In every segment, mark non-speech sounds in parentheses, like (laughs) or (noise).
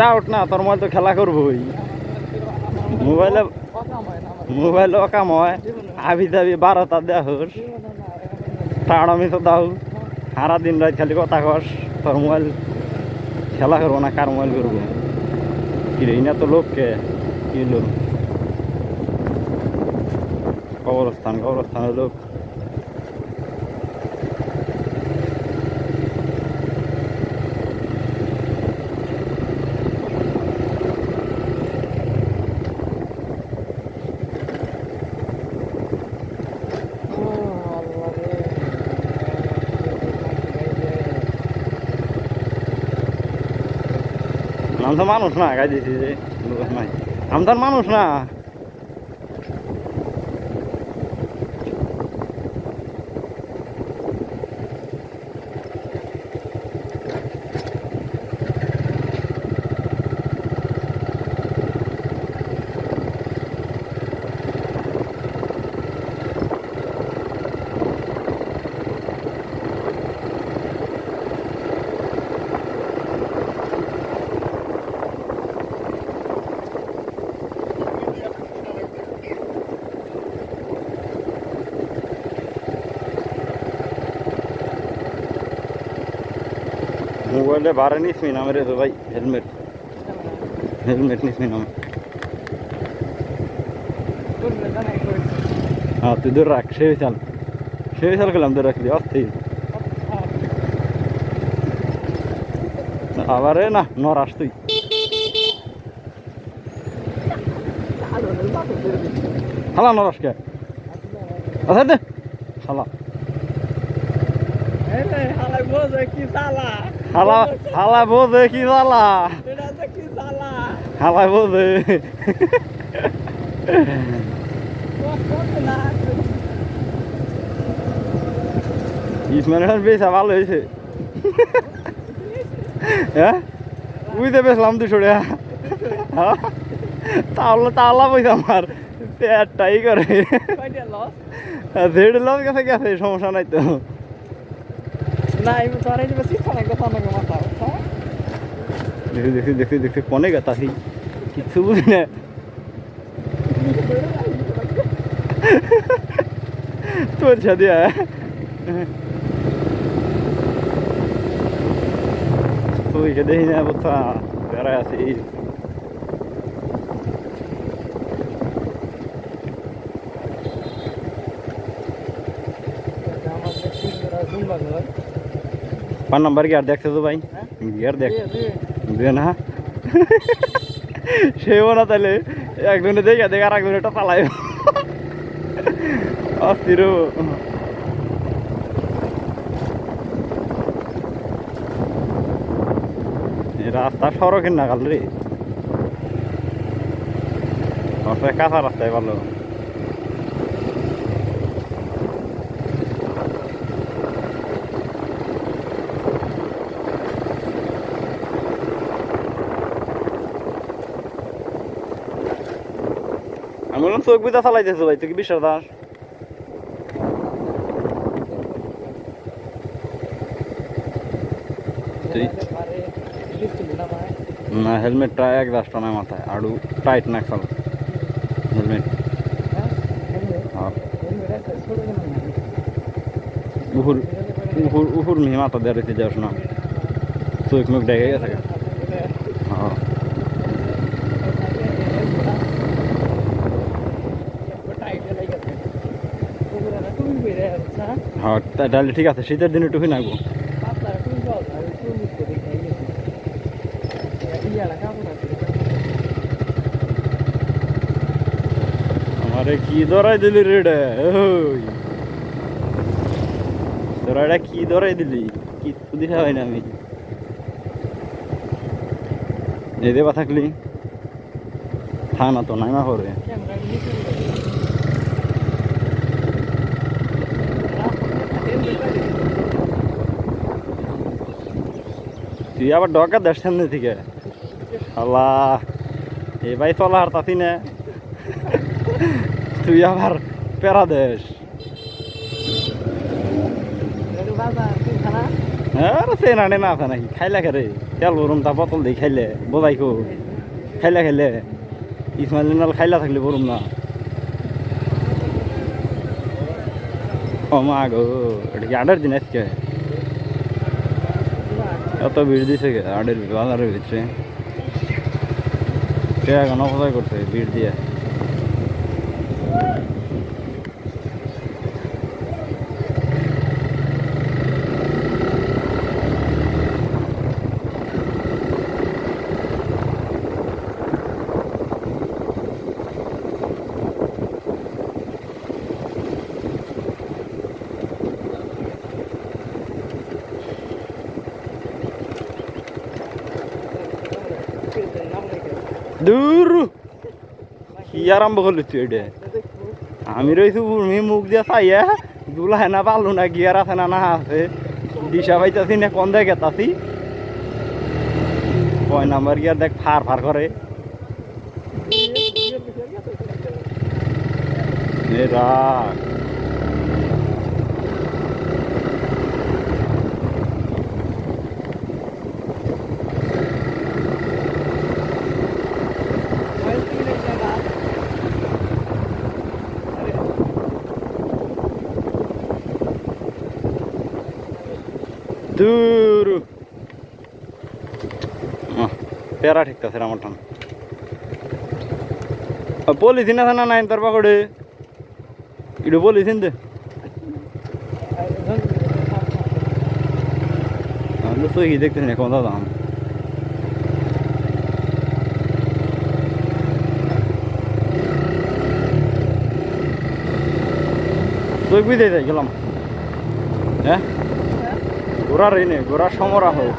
তুই টাউট না, তোর মোবাইল তো খেলা করবোই মোবাইলে মোবাইল কাম হয়। আবি দাবি বারোটা দেয়া হোস টাড়ামি তো দাও। সারা দিন রাত খালি কথা কস, তোর মোবাইল খেলা করব না, কার মোবাইল করব? কি ইনা তো লোককে? কি লোক? কবরস্থান, কবরস্থানের লোক। আমি তো মানুষ না গাই দিছি যে নাই। আমি তো মানুষ না। মোবাইলে বারে নিস মি না মেরে তো ভাই হেলমেট হেলমেট নিস মি না হ্যাঁ তুই দূর রাখ সে চাল সে চাল গেলাম দূর রাখলি অস্থির আবার এ না নরাস তুই হালা নরাস কে আচ্ছা দে হালা হালা হালা বোঝে কি জ্বালা? হালা বোঝে। ইসমানের বেশ ভালো হয়েছে। হ্যাঁ? বুঝতে পেয়েছিলাম দুশো টাকা। হ্যাঁ? তাহলে তাহলে পয়সা আমার। পেটটাই করে। দেড় লস গেছে গেছে সমস্যা নাই তো। দেখি দেখি দেখি দেখি কোনে গেতাছি কিছু বুঝি না। তোর সাথে তুই দেখি না বলতা বেড়ায় আছি। পাঁচ নম্বর গিয়ার দেখছে তো ভাই? গিয়ার দেখ না। (laughs) সেও না তাহলে একজনে দেখে দেখ আর একজনে এটা চালাই অস্থির। রাস্তা সড়কের নাগাল রে। কাঁচা রাস্তায় ভালো আমি বললাম চোখ বুঝা চালাইতেছো ভাই তুই কি বিশ্বাস দাস? না হেলমেটটা এক দশটা না মাথায় আড়ু টাইট না চাল হেলমেট। উহুর উহুর উহুর মিহি মাথা দিয়ে রেখে যাস না চোখ মুখ ডেকে গেছে হ্যাঁ তা- তাহলে ঠিক আছে, শীতের দিনে টুপি নাগবো আমারে কি ধরাই দিলি রেডে তোরা এটা কি ধরাই দিলি? কি দিশা হয় না আমি। এই দেবা থাকলি। থানা তো নাইমা করে তুই আবার ডকা দেশ সামনে থেকে। আল্লাহ এ ভাই চলা আর তাতি না। তুই আবার প্যারা দেশ। আর সে নানে না আছে নাকি? খাইলে খেরে তেল বরুম তা বোতল দিয়ে খাইলে বোঝাইকো খাইলে খাইলে ইসমাইল নাল খাইলা থাকলে বরুম না। ও মা গো এটা কি আডার দিন আজকে? এত ভিড় দিছে আডের বাজারের ভিতরে। কে এখন অপচয় করছে ভিড় দিয়ে? দূর। কি আরম্ভ করলি তুই এটা আমি রয়েছি উর্মি মুখ দিয়ে চাইয়া দুলা না পারলু না গিয়ার আছে না না আছে। দিশা পাইতাছি না, কোন দিকে গেতাছি কয় নাম্বার গিয়ার দেখ ফার ফার করে রাখ দূর পেরা ঠিক আছে আমার টান পলিথিন আছে না নাই তোর পাকড়ে ইডো পলিথিন দে আমি তো কি দেখতেছি না কোন দাম তুই বুঝতে যাই গেলাম হ্যাঁ এই নেই ঘোরার সমরা হোক।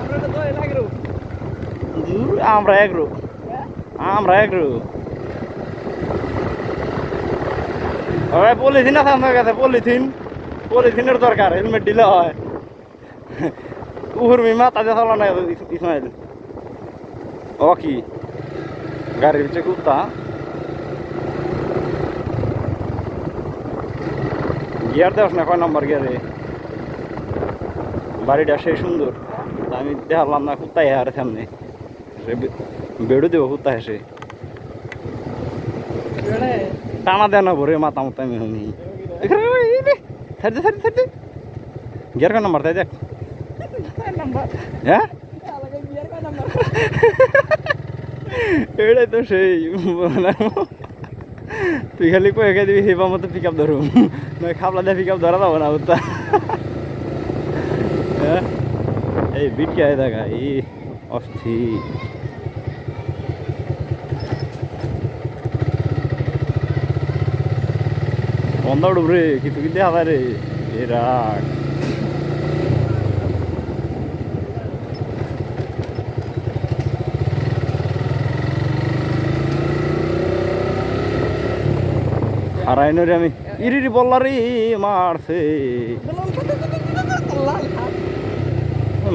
আমরা এগ্রো আমরা এগ্রো ওই পলিথিন আছে আপনার কাছে, পলিথিন। পলিথিনের দরকার, হেলমেট দিলে হয়। উহুর মিমা তাজা চলা নাই ইসমাইল। ও কি? গাড়ির ভিতরে কুত্তা। গিয়ার দেওয়াস না, কয় নম্বর গিয়ারে? বাড়িটা সেই সুন্দর। আমি দেখালাম না কুত্তাই আর সামনে। সে বেড়ু দেবো কুত্তা হেসে টানা দেয় না ভরে, মাথা মতো আমি শুনি। থাকতে থাকতে থাকতে গিয়ার নম্বর, তাই দেখ। হ্যাঁ? এটাই তো সেই তুই খালি কয়ে খেয়ে দিবি হেবা মতো পিক আপ ধরুম খাবলা দিয়ে পিক আপ ধরা যাব না হ্যাঁ এই বিট কে দেখা, এই অস্থির। বন্ধ রে কিছু কি দেখা রে এ রাখ হারাইনো রে আমি। ইরি বল্লারি মারছে।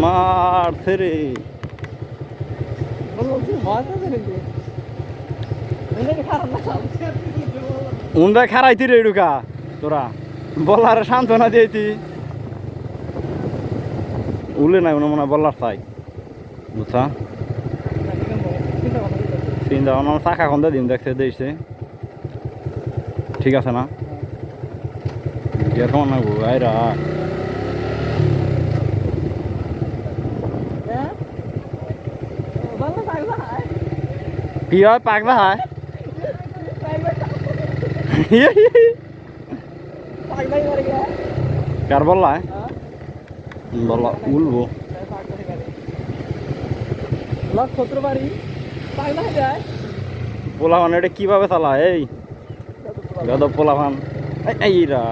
মারছে রে উন্দা খারাইতি রে ডুকা তোরা। বল্লারে সান্ত্বনা দিয়েছি উলে নাই মনে মনে বল্লার তাই বুঝছা? চিন্তা ভাবনা চাকা খন্দা দিম, দেখছে দেখছে ঠিক আছে না? কেমন লাগবো আইরা। কি হয় পাকবা হয় কার বললা বললা উলবো পোলাভান এটা কীভাবে চালা এই? পোলাভান এইরা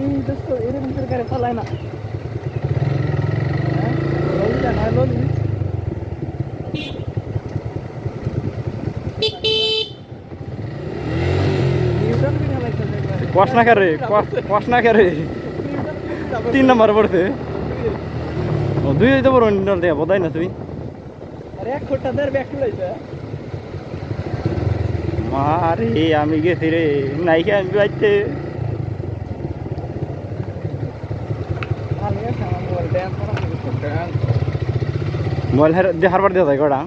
এই দোস্ত এরকম সরকারে চালায় না? ললিতা না ললি নিউটন কিনে লাগতেছে একবার। কষ না করে কষ না করে। তিন নম্বর পড়ছে ও দুই হইতে পারো দেয়া বোধাই না তুমি আরে এক দের লইছে মারে আমি গেছি রে নাইকে আমি বাড়তে আমি আছে আমার মোবাইল হারবার দেওয়া যায় গোড়া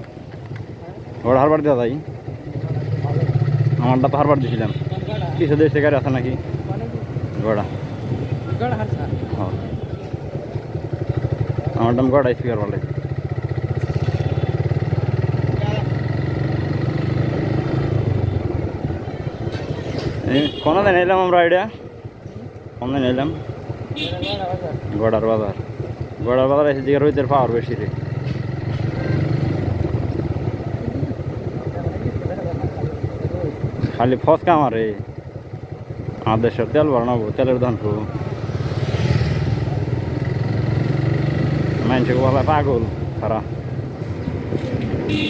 গোড়া হারবার দেওয়া যায়। আমারটা তো হারবার দিয়েছিলাম কিছু দেশ থেকে আছে নাকি? গোড়া গড় হারছা হ্যাঁ। আমারটা আমি গোড়া স্পিকার বলে কোনো দিন এলাম আমরা আইডিয়া? কোন দিন এলাম। গড়ার বাজার। গড়ার বাজার এসে জিগার হইতে পাওয়ার বেশি রে। খালি ফসকা মারে আমাদের সব তেল বাড়ানো তেলের ধান খু মানুষকে বলা পাগল, তারা।